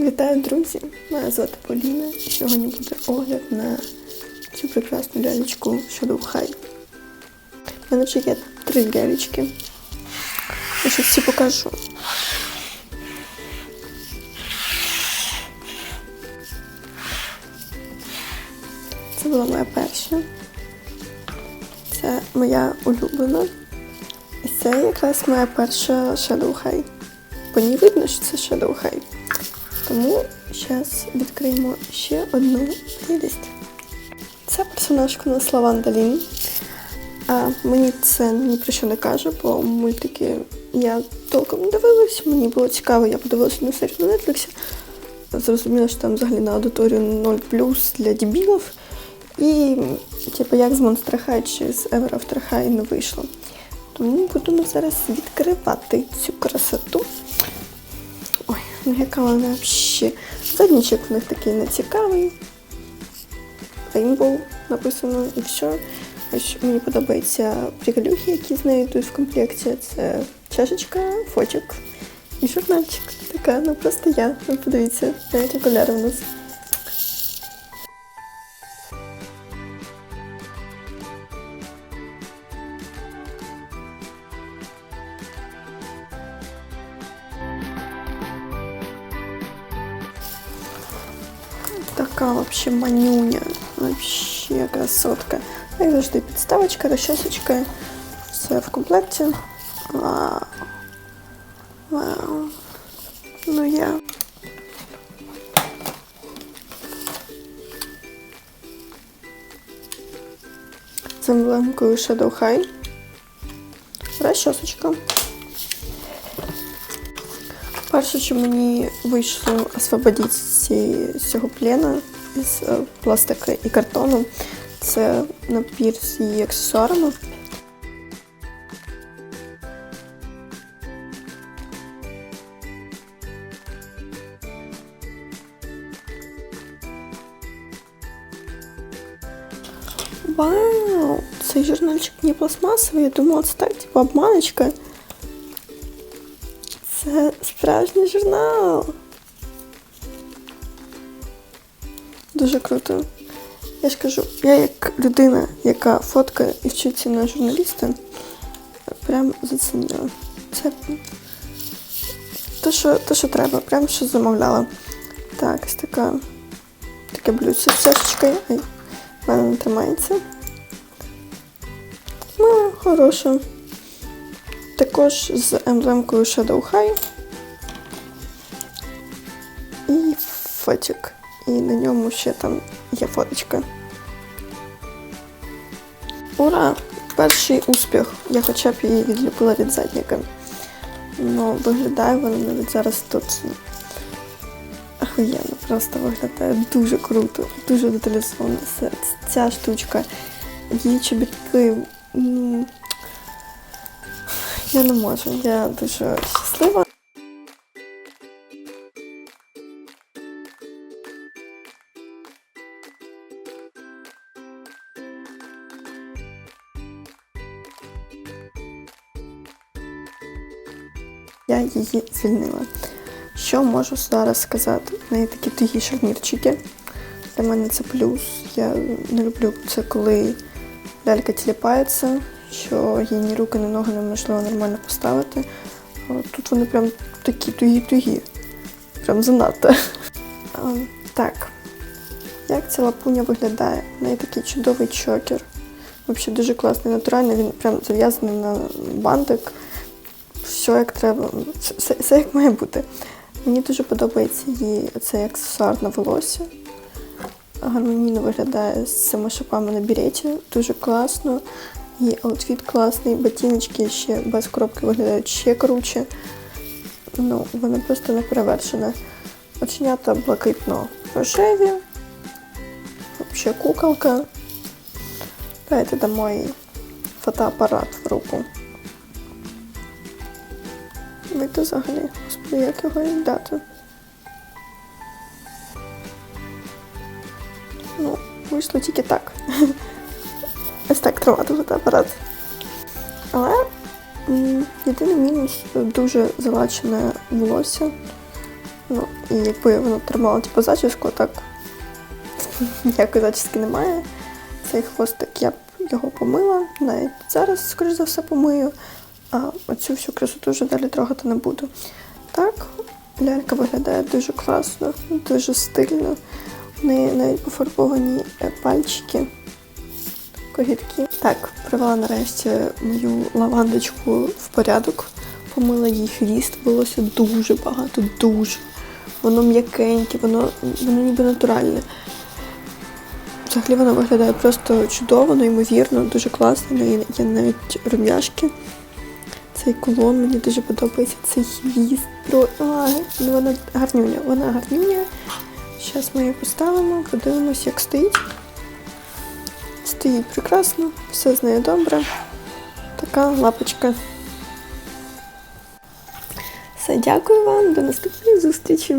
Вітаю, друзі! Мене звати Поліна. і Сьогодні буде огляд на цю прекрасну лялечку Shadow High. У мене вже є три лялечки. Я ще всі покажу. Це була моя перша. Це моя улюблена. І це якраз моя перша Shadow High. По ній видно, що це Shadow High. Тому зараз відкриємо ще одну прелість. Це персонажка на Лаванда Лін. А мені це ні про що не каже, бо мультики я толком не дивилась. Мені було цікаво, я подивилася на серію на Netflix. Зрозуміла, що там взагалі на аудиторію 0 для дебілів. І, типу, як з Monster High чи з Ever After High не вийшло. Тому будемо зараз відкривати цю красоту. Вона взагалі. Заднічок в них такий нецікавий. Rainbow написано і все. Ось мені подобаються приколюхи, які з нею йдуть в комплекті. Це чашечка, фотик і журнальчик. Така, ну просто я. Ну, подивіться, навіть окуляри в нас. Така вообще манюня. Вообще красотка. Як завжди підставочка, розчосочка. Все в комплекті. Вау. Вау. Ну я. З Shadow High. Розчосочка. Перше, що мені вийшло освободити з цього плена із е, пластика і картону, це набір з її аксесуарами. Вау! Цей журнальчик не пластмасовий, я думала, це так, типу обманочка. Це справжній журнал. Дуже круто. Я ж кажу, я як людина, яка фоткає і вчиться на журналіста, прям зацінила. Це те, що, те, що треба, прям що замовляла. Так, ось така таке блюдце з чашечкою. Ай, в мене не тримається. Ну, хороша. Також з емблемкою Shadow High. І фотик. І на ньому ще там є фоточка. Ура! Перший успіх. Я хоча б її відліпила від задніка. Ну, виглядає вона навіть зараз тут. Охуєнно, просто виглядає дуже круто, дуже деталізовано. Ця штучка. Її чобітки. Ну, я не можу, я дуже щаслива. Я її звільнила. Що можу зараз сказати? В неї такі тугі шарнірчики. Для мене це плюс. Я не люблю це, коли лялька тіліпається, що їй ні руки, ні ноги неможливо нормально поставити. Тут вони прям такі тугі-тугі. Прям занадто. Так. Як ця лапуня виглядає? В неї такий чудовий чокер. Взагалі дуже класний, натуральний, він прям зав'язаний на бантик. Все як треба, все, все, як має бути. Мені дуже подобається її цей аксесуар на волосся. Гармонійно виглядає з цими шипами на біреті. Дуже класно. Її аутфіт класний, ботиночки ще без коробки виглядають ще круче. Ну, вона просто не перевершена. Оченята блакитно рожеві. Взагалі куколка. Давайте дамо їй фотоапарат в руку. Вийти взагалі, господи, як його віддати. Ну, вийшло тільки так. Ось так тримати фотоапарат. Але єдиний мінус дуже залачене волосся. Ну, і якби воно тримало типу, зачіску, так ніякої зачіски немає. Цей хвостик я б його помила, навіть зараз, скоріш за все, помию, а оцю всю красоту вже далі трогати не буду. Так, лялька виглядає дуже класно, дуже стильно. У неї навіть пофарбовані е, пальчики, когітки. Так, привела нарешті мою лавандочку в порядок, помила їй хвіст, волосся дуже багато, дуже. Воно м'якеньке, воно, воно ніби натуральне. Взагалі вона виглядає просто чудово, неймовірно, дуже класно. Є навіть рум'яшки. Цей колон мені дуже подобається, цей хвіст. Про... А, ну вона гарнюня, вона гарнюня. Зараз ми її поставимо, подивимось, як стоїть. Стоїть прекрасно, все з нею добре. Така лапочка. Все, дякую вам, до наступної зустрічі.